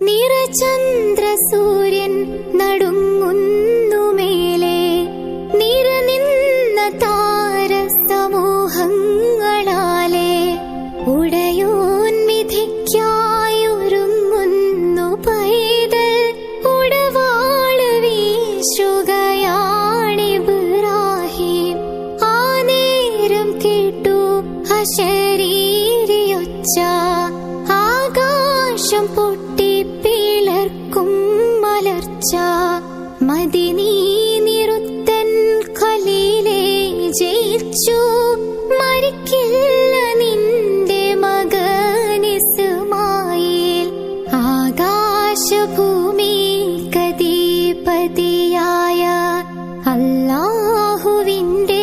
നിറചന്ദ്രസൂര്യൻ നടുങ്ങുന്നു മേലെ. നിറനിന്ന താരസമൂഹങ്ങളാലെ ഉടയോന്മിധിക്കായൊരുങ്ങുന്നു പൈതൽ. ഉടവാൾ വീശുകയാണിബ്രാഹിം ആ നേരം കേട്ടു അശരീരിയൊച്ച. ആകാശം പൊട്ടി പുലർച്ച മദിനീ നിരുത്തൻ ഖലീലെ ജയിച്ചു. മരിക്കില്ല നിന്റെ മകനിസുമായിൽ. ആകാശഭൂമി കതീപതിയായ അല്ലാഹുവിന്റെ